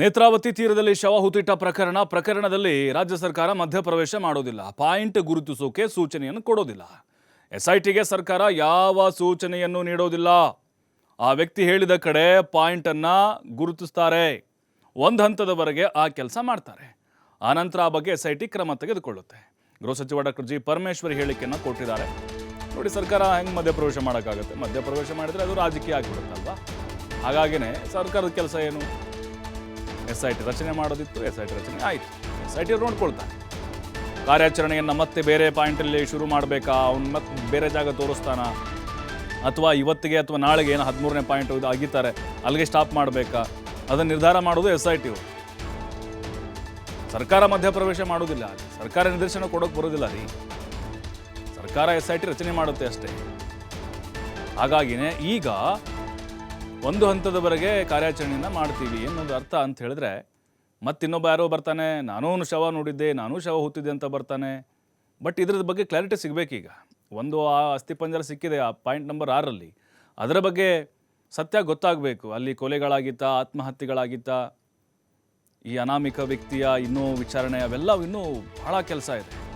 ನೇತ್ರಾವತಿ ತೀರದಲ್ಲಿ ಶವ ಹುತ್ತಿಟ್ಟ ಪ್ರಕರಣ, ಪ್ರಕರಣದಲ್ಲಿ ರಾಜ್ಯ ಸರ್ಕಾರ ಮಧ್ಯಪ್ರವೇಶ ಮಾಡೋದಿಲ್ಲ. ಪಾಯಿಂಟ್ ಗುರುತಿಸೋಕೆ ಸೂಚನೆಯನ್ನು ಕೊಡೋದಿಲ್ಲ. ಎಸ್ಐಟಿಗೆ ಸರ್ಕಾರ ಯಾವ ಸೂಚನೆಯನ್ನು ನೀಡೋದಿಲ್ಲ? ಆ ವ್ಯಕ್ತಿ ಹೇಳಿದ ಕಡೆ ಪಾಯಿಂಟನ್ನು ಗುರುತಿಸ್ತಾರೆ. ಒಂದು ಹಂತದವರೆಗೆ ಆ ಕೆಲಸ ಮಾಡ್ತಾರೆ. ಆನಂತರ ಆ ಬಗ್ಗೆ ಎಸ್ ಐ ಟಿ ಕ್ರಮ ತೆಗೆದುಕೊಳ್ಳುತ್ತೆ. ಗೃಹ ಸಚಿವ ಡಾಕ್ಟರ್ ಜಿ ಪರಮೇಶ್ವರ್ ಹೇಳಿಕೆಯನ್ನು ಕೊಟ್ಟಿದ್ದಾರೆ. ನೋಡಿ, ಸರ್ಕಾರ ಹೆಂಗೆ ಮಧ್ಯಪ್ರವೇಶ ಮಾಡೋಕ್ಕಾಗುತ್ತೆ? ಮಧ್ಯಪ್ರವೇಶ ಮಾಡಿದರೆ ಅದು ರಾಜಕೀಯ ಆಗಿಬಿಡುತ್ತಲ್ವಾ? ಹಾಗಾಗಿನೇ ಸರ್ಕಾರದ ಕೆಲಸ ಏನು? ಎಸ್ ಐ ಟಿ ರಚನೆ ಮಾಡೋದಿತ್ತು ಎಸ್ ಐ ಟಿ ರಚನೆ ಆಯಿತು. ಎಸ್ ಐ ಟಿ ನೋಡ್ಕೊಳ್ತಾನೆ ಕಾರ್ಯಾಚರಣೆಯನ್ನು ಮತ್ತೆ ಬೇರೆ ಪಾಯಿಂಟಲ್ಲಿ ಶುರು ಮಾಡಬೇಕಾ? ಅವ್ನು ಮತ್ತೆ ಬೇರೆ ಜಾಗ ತೋರಿಸ್ತಾನ? ಅಥವಾ ಇವತ್ತಿಗೆ ಅಥವಾ ನಾಳೆಗೆ ಏನು ಹದಿಮೂರನೇ ಪಾಯಿಂಟ್ ಇದು ಆಗಿದ್ದಾರೆ, ಅಲ್ಲಿಗೆ ಸ್ಟಾಪ್ ಮಾಡಬೇಕಾ? ಅದನ್ನು ನಿರ್ಧಾರ ಮಾಡೋದು ಎಸ್ ಐ ಟಿ ಸರ್ಕಾರ ಮಧ್ಯಪ್ರವೇಶ ಮಾಡೋದಿಲ್ಲ. ಸರ್ಕಾರ ನಿರ್ದೇಶನ ಕೊಡೋಕ್ಕೆ ಬರೋದಿಲ್ಲ ರೀ. ಸರ್ಕಾರ ಎಸ್ ಐ ಟಿ ರಚನೆ ಮಾಡುತ್ತೆ ಅಷ್ಟೇ. ಹಾಗಾಗಿನೇ ಈಗ ಒಂದು ಹಂತದವರೆಗೆ ಕಾರ್ಯಾಚರಣೆಯನ್ನು ಮಾಡ್ತೀವಿ ಅನ್ನೋದು ಅರ್ಥ ಅಂತ ಹೇಳಿದ್ರೆ, ಮತ್ತಿನ್ನೊಬ್ಬ ಯಾರೋ ಬರ್ತಾನೆ ನಾನೂ ಶವ ನೋಡಿದ್ದೆ, ನಾನೂ ಶವ ಹುತ್ತಿದ್ದೆ ಅಂತ ಬರ್ತಾನೆ. ಬಟ್ ಇದ್ರದ ಬಗ್ಗೆ ಕ್ಲಾರಿಟಿ ಸಿಗಬೇಕೀಗ. ಒಂದು ಆ ಅಸ್ಥಿಪಂಜರ ಸಿಕ್ಕಿದೆ, ಆ ಪಾಯಿಂಟ್ ನಂಬರ್ ಆರಲ್ಲಿ ಅದರ ಬಗ್ಗೆ ಸತ್ಯ ಗೊತ್ತಾಗಬೇಕು. ಅಲ್ಲಿ ಕೊಲೆಗಳಾಗಿತ್ತಾ, ಆತ್ಮಹತ್ಯೆಗಳಾಗಿತ್ತಾ, ಈ ಅನಾಮಿಕ ವ್ಯಕ್ತಿಯ ಇನ್ನೂ ವಿಚಾರಣೆ ಅವೆಲ್ಲ ಇನ್ನೂ ಭಾಳ ಕೆಲಸ ಇದೆ.